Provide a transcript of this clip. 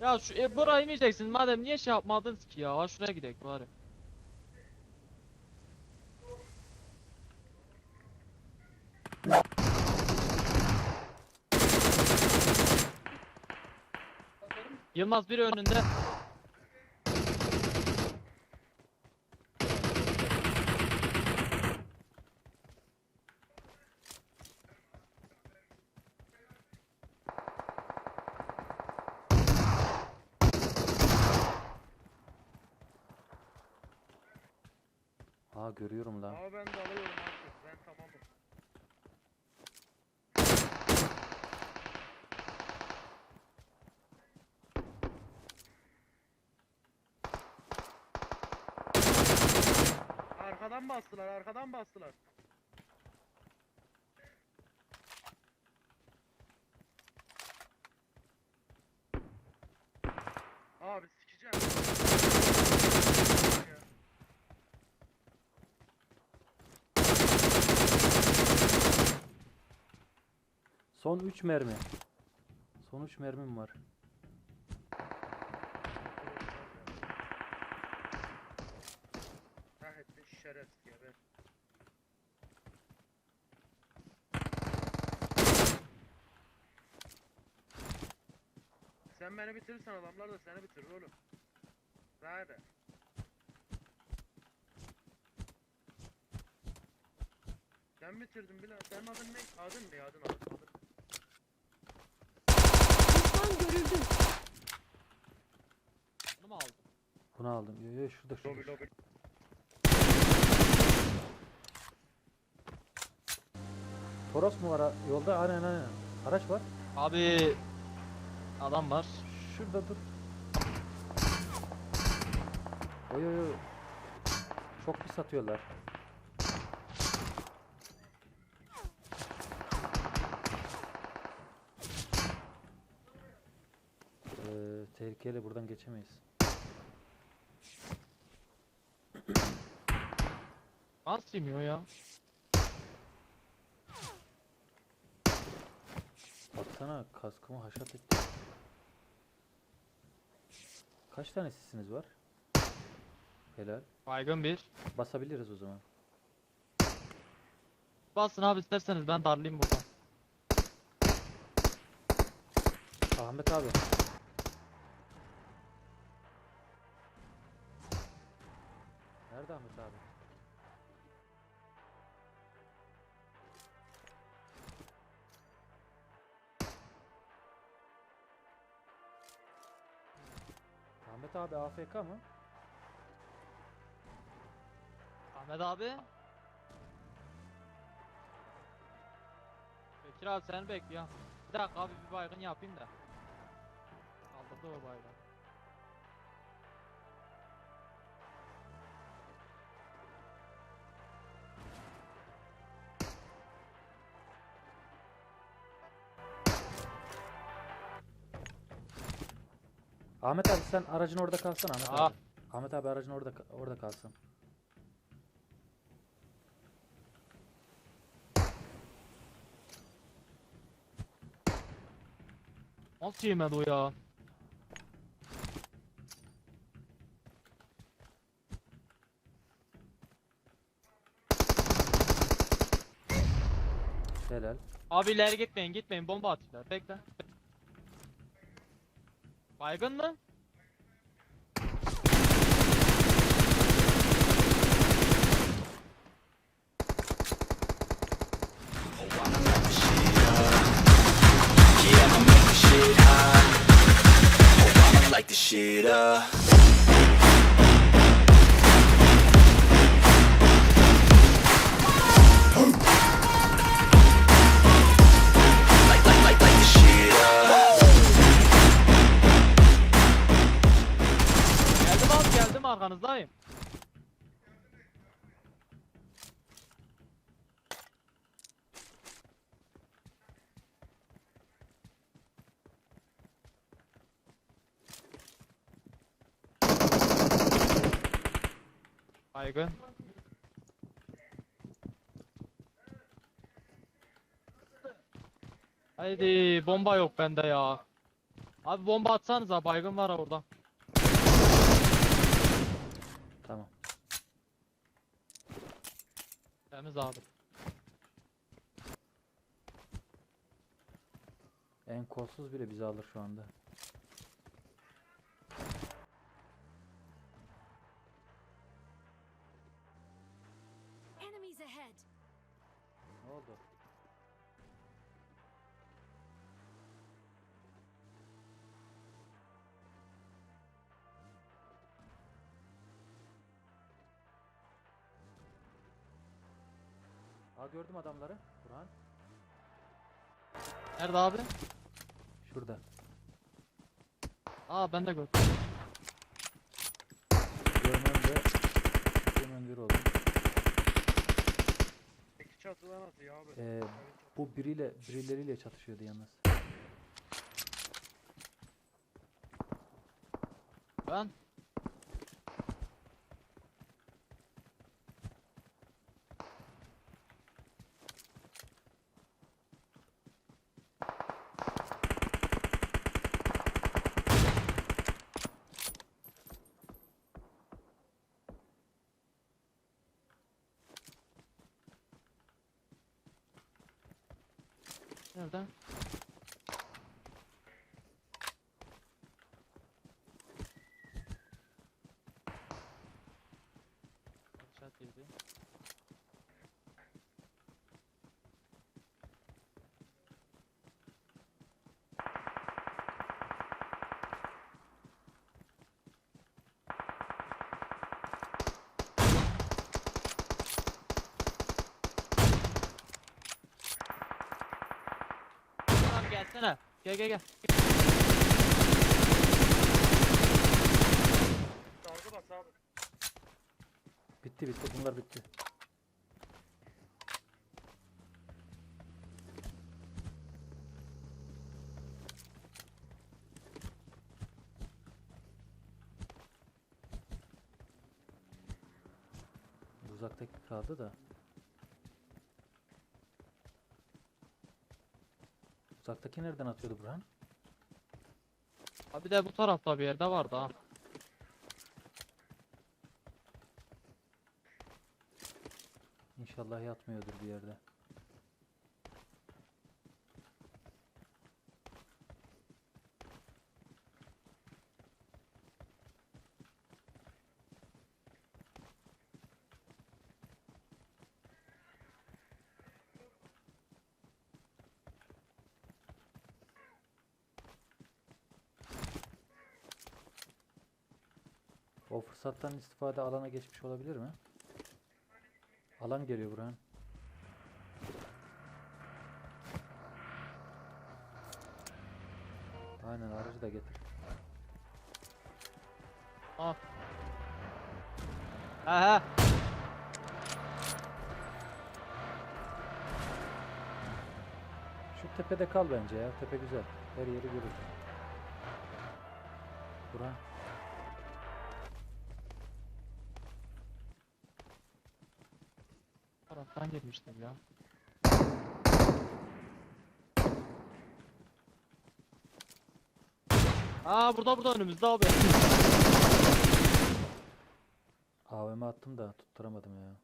Ya şu e, buraya inmeyeceksiniz madem niye şey yapmadınız ki ya? Şuraya gidelim bari. Yılmaz biri önünde. Aa görüyorum lan. Ama ben de alıyorum. Ben tamamım. Arkadan bastılar, arkadan bastılar. Abi sikeceğim. Son 3 mermi. Son 3 mermim var. Sen beni bitirirsen adamlar da seni bitirir oğlum. Nerede? Sen bitirdin Bilal. Senin adın ne? Adın ne? Adın adın adın. Bunu mu aldın? Bunu aldım. Yo yo şurada şurada. Lobi lobi. Toros mu var yolda? Aynen aynen. Araç var. Abi adam var. Şurada dur. Oy oy oy. Çok pis atıyorlar. Ee, tehlikeli buradan geçemeyiz. Nasıl yemiyor ya? Baksana kaskımı haşat etti. Kaç tane sisiniz var? Helal. Baygın bir. Basabiliriz o zaman. Basın abi isterseniz ben darlayayım buradan. Ahmet abi. Nerede Ahmet abi? Ahmet abi AFK mı? Ahmet abi. Bekir abi seni bekliyor. Bir dakika abi bir baygın yapayım da. Kaldırdı o baygın. Ahmet abi sen aracın orada kalsana Ahmet Aa. abi. Ahmet abi aracın orada orada kalsın. Nasıl yemedi o ya? Helal. Abi ileri gitmeyin gitmeyin bomba atıyorlar bekle. Baygın mı? like Baygın. Haydi bomba yok bende ya. Abi bomba atsanıza baygın var orada. Tamam. Temiz abi. En kolsuz bile bizi alır şu anda. Aa gördüm adamları. Burhan. Nerede abi? Şurada. Aa ben de gördüm. Görmem de hemen bir oldu. İki çatıdan atıyor abi. Ee, bu biriyle birileriyle çatışıyordu yalnız. Ben Nerede? Gelsene. Gel gel gel. Sargı bas abi. Bitti bitti bunlar bitti. Uzaktaki kaldı da. Uzaktaki nereden atıyordu Burhan? Abi de bu tarafta bir yerde vardı ha. İnşallah yatmıyordur bir yerde. O fırsattan istifade alana geçmiş olabilir mi? Alan geliyor Burhan. Aynen aracı da getir. Al. He he. Şu tepede kal bence ya. Tepe güzel. Her yeri görür. Burhan. Taraftan girmiştim ya. Aa burada burada önümüzde abi. AVM attım da tutturamadım ya.